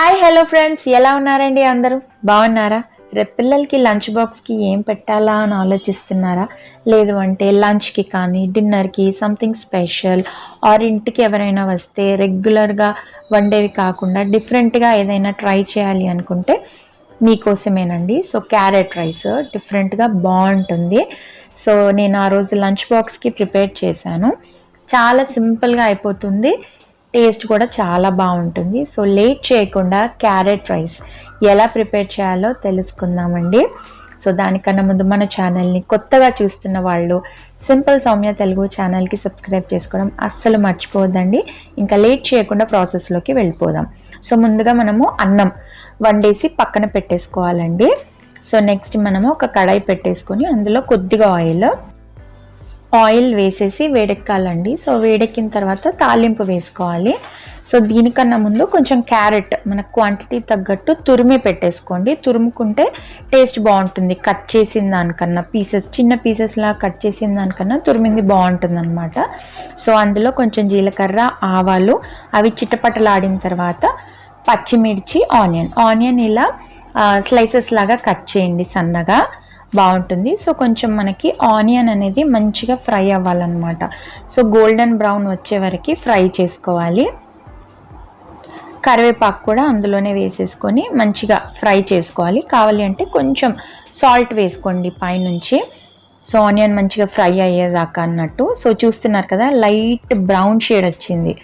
Hi hello friends. ఎలా ఉన్నారండి అందరూ? బాగున్నారా? రేపు పిల్లలకి లంచ్ బాక్స్కి ఏం పెట్టాలా అని ఆలోచిస్తున్నారా? లేదు అంటే లంచ్కి కానీ డిన్నర్కి సంథింగ్ స్పెషల్ ఆర్ ఇంటికి ఎవరైనా వస్తే రెగ్యులర్గా వండేవి కాకుండా డిఫరెంట్గా ఏదైనా ట్రై చేయాలి అనుకుంటే మీకోసమేనండి. సో క్యారెట్ రైస్ డిఫరెంట్గా బాగుంటుంది. సో నేను ఆ రోజు లంచ్ బాక్స్కి ప్రిపేర్ చేశాను. చాలా సింపుల్గా అయిపోతుంది. టేస్ట్ కూడా చాలా బాగుంటుంది. సో లేట్ చేయకుండా క్యారెట్ రైస్ ఎలా ప్రిపేర్ చేయాలో తెలుసుకుందామండి. సో దానికన్నా ముందు మన ఛానల్ని కొత్తగా చూస్తున్న వాళ్ళు సింపుల్ సౌమ్య తెలుగు ఛానల్కి సబ్స్క్రైబ్ చేసుకోవడం అస్సలు మర్చిపోవద్దండి. ఇంకా లేట్ చేయకుండా ప్రాసెస్లోకి వెళ్ళిపోదాం. సో ముందుగా మనము అన్నం వండేసి పక్కన పెట్టేసుకోవాలండి. సో నెక్స్ట్ మనము ఒక కడాయి పెట్టేసుకొని అందులో కొద్దిగా ఆయిల్ ఆయిల్ వేసేసి వేడెక్కాలండి. సో వేడెక్కిన తర్వాత తాలింపు వేసుకోవాలి. సో దీనికన్నా ముందు కొంచెం క్యారెట్ మన క్వాంటిటీ తగ్గట్టు తురిమి పెట్టేసుకోండి. తురుముకుంటే టేస్ట్ బాగుంటుంది. కట్ చేసిన దానికన్నా పీసెస్ చిన్న పీసెస్లా కట్ చేసిన దానికన్నా తురిమింది బాగుంటుంది అనమాట సో అందులో కొంచెం జీలకర్ర ఆవాలు అవి చిట్టపట్టలాడిన తర్వాత పచ్చిమిర్చి ఆనియన్. ఆనియన్ ఇలా స్లైసెస్ లాగా కట్ చేయండి సన్నగా. బాగుంటుంది. సో కొంచెం మనకి ఆనియన్ అనేది మంచిగా ఫ్రై అవ్వాలన్నమాట. సో గోల్డెన్ బ్రౌన్ వచ్చే వరకు ఫ్రై చేసుకోవాలి. కరివేపాకు కూడా అందులోనే వేసేసుకొని మంచిగా ఫ్రై చేసుకోవాలి. కావాలి అంటే కొంచెం సాల్ట్ వేసుకోండి పైనుంచి. సో ఆనియన్ మంచిగా ఫ్రై అయ్యేదాకా అన్నట్టు. సో చూస్తున్నారు కదా లైట్ బ్రౌన్ షేడ్ వచ్చింది.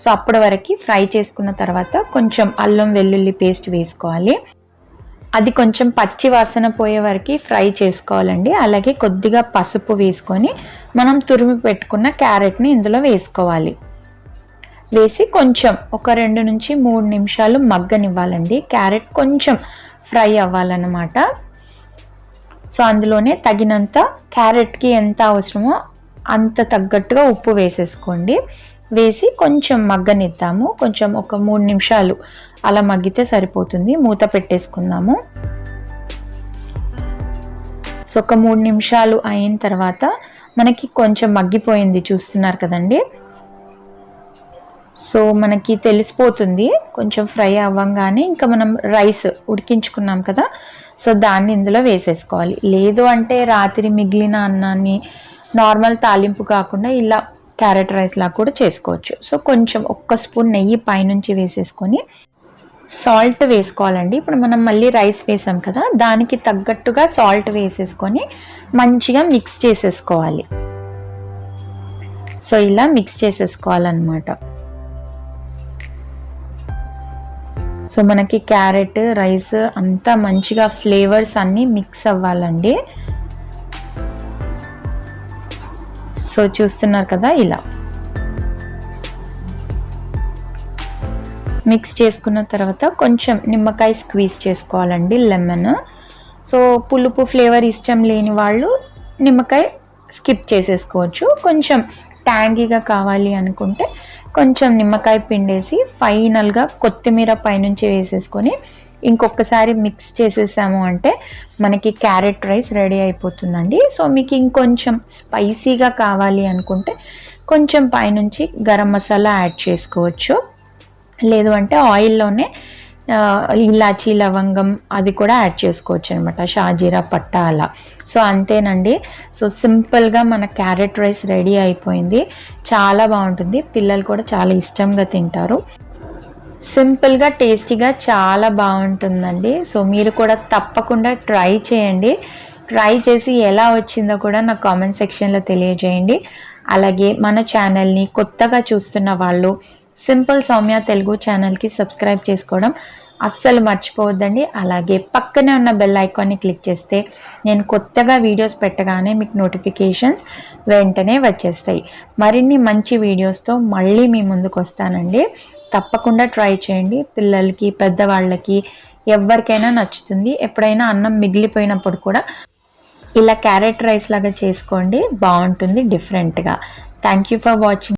సో అప్పటి వరకు ఫ్రై చేసుకున్న తర్వాత కొంచెం అల్లం వెల్లుల్లి పేస్ట్ వేసుకోవాలి. అది కొంచెం పచ్చి వాసన పోయే వరకు ఫ్రై చేసుకోవాలండి. అలాగే కొద్దిగా పసుపు వేసుకొని మనం తురిమి పెట్టుకున్న క్యారెట్ని ఇందులో వేసుకోవాలి. వేసి కొంచెం ఒక రెండు నుంచి మూడు నిమిషాలు మగ్గనివ్వాలండి. క్యారెట్ కొంచెం ఫ్రై అవ్వాలన్నమాట. సో అందులోనే తగినంత క్యారెట్కి ఎంత అవసరమో అంత తగ్గట్టుగా ఉప్పు వేసేసుకోండి. వేసి కొంచెం మగ్గనిద్దాము. కొంచెం ఒక మూడు నిమిషాలు అలా మగ్గితే సరిపోతుంది. మూత పెట్టేసుకుందాము. సో ఒక మూడు నిమిషాలు అయిన తర్వాత మనకి కొంచెం మగ్గిపోయింది చూస్తున్నారు కదండి. సో మనకి తెలిసిపోతుంది. కొంచెం ఫ్రై అవ్వంగానే ఇంకా మనం రైస్ ఉడికించుకున్నాం కదా. సో దాన్ని ఇందులో వేసేసుకోవాలి. లేదు అంటే రాత్రి మిగిలిన అన్నాన్ని నార్మల్ తాలింపు కాకుండా ఇలా క్యారెట్ రైస్ లాగా కూడా చేసుకోవచ్చు. సో కొంచెం ఒక్క స్పూన్ నెయ్యి పైనుంచి వేసేసుకొని సాల్ట్ వేసుకోవాలండి. ఇప్పుడు మనం మళ్ళీ రైస్ వేసాం కదా దానికి తగ్గట్టుగా సాల్ట్ వేసేసుకొని మంచిగా మిక్స్ చేసేసుకోవాలి. సో ఇలా మిక్స్ చేసేసుకోవాలన్నమాట. సో మనకి క్యారెట్ రైస్ అంతా మంచిగా ఫ్లేవర్స్ అన్నీ మిక్స్ అవ్వాలండి. సో చూస్తున్నారు కదా ఇలా. మిక్స్ చేసుకున్న తర్వాత కొంచెం నిమ్మకాయ స్క్వీజ్ చేసుకోవాలండి లెమన్ సో పులుపు ఫ్లేవర్ ఇష్టం లేని వాళ్ళు నిమ్మకాయ స్కిప్ చేసేసుకోవచ్చు. కొంచెం ట్యాంగీగా కావాలి అనుకుంటే కొంచెం నిమ్మకాయ పిండేసి ఫైనల్గా కొత్తిమీర పైనుంచి వేసేసుకొని ఇంకొకసారి మిక్స్ చేసేసాము అంటే మనకి క్యారెట్ రైస్ రెడీ అయిపోతుందండి. సో మీకు ఇంకొంచెం స్పైసీగా కావాలి అనుకుంటే కొంచెం పైనుంచి గరం మసాలా యాడ్ చేసుకోవచ్చు. లేదు అంటే ఆయిల్లోనే ఇలాచీ లవంగం అది కూడా యాడ్ చేసుకోవచ్చు అనమాట షాజీరా పట్ట అలా. సో అంతేనండి. సో సింపుల్గా మన క్యారెట్ రైస్ రెడీ అయిపోయింది. చాలా బాగుంటుంది. పిల్లలు కూడా చాలా ఇష్టంగా తింటారు. సింపుల్గా టేస్టీగా చాలా బాగుంటుందండి. సో మీరు కూడా తప్పకుండా ట్రై చేయండి. ట్రై చేసి ఎలా వచ్చిందో కూడా నా కామెంట్ సెక్షన్లో తెలియజేయండి. అలాగే మన ఛానల్ని కొత్తగా చూస్తున్న వాళ్ళు సింపుల్ సౌమ్య తెలుగు ఛానల్కి సబ్స్క్రైబ్ చేసుకోవడం అస్సలు మర్చిపోవద్దండి. అలాగే పక్కనే ఉన్న బెల్ ఐకాన్ని క్లిక్ చేస్తే నేను కొత్తగా వీడియోస్ పెట్టగానే మీకు నోటిఫికేషన్స్ వెంటనే వచ్చేస్తాయి. మరిన్ని మంచి వీడియోస్తో మళ్ళీ మీ ముందుకు వస్తానండి. తప్పకుండా ట్రై చేయండి. పిల్లలకి పెద్దవాళ్ళకి ఎవరికైనా నచ్చుతుంది. ఎప్పుడైనా అన్నం మిగిలిపోయినప్పుడు కూడా ఇలా క్యారెట్ రైస్ లాగా చేసుకోండి. బాగుంటుంది డిఫరెంట్గా థ్యాంక్ యూ ఫర్ వాచింగ్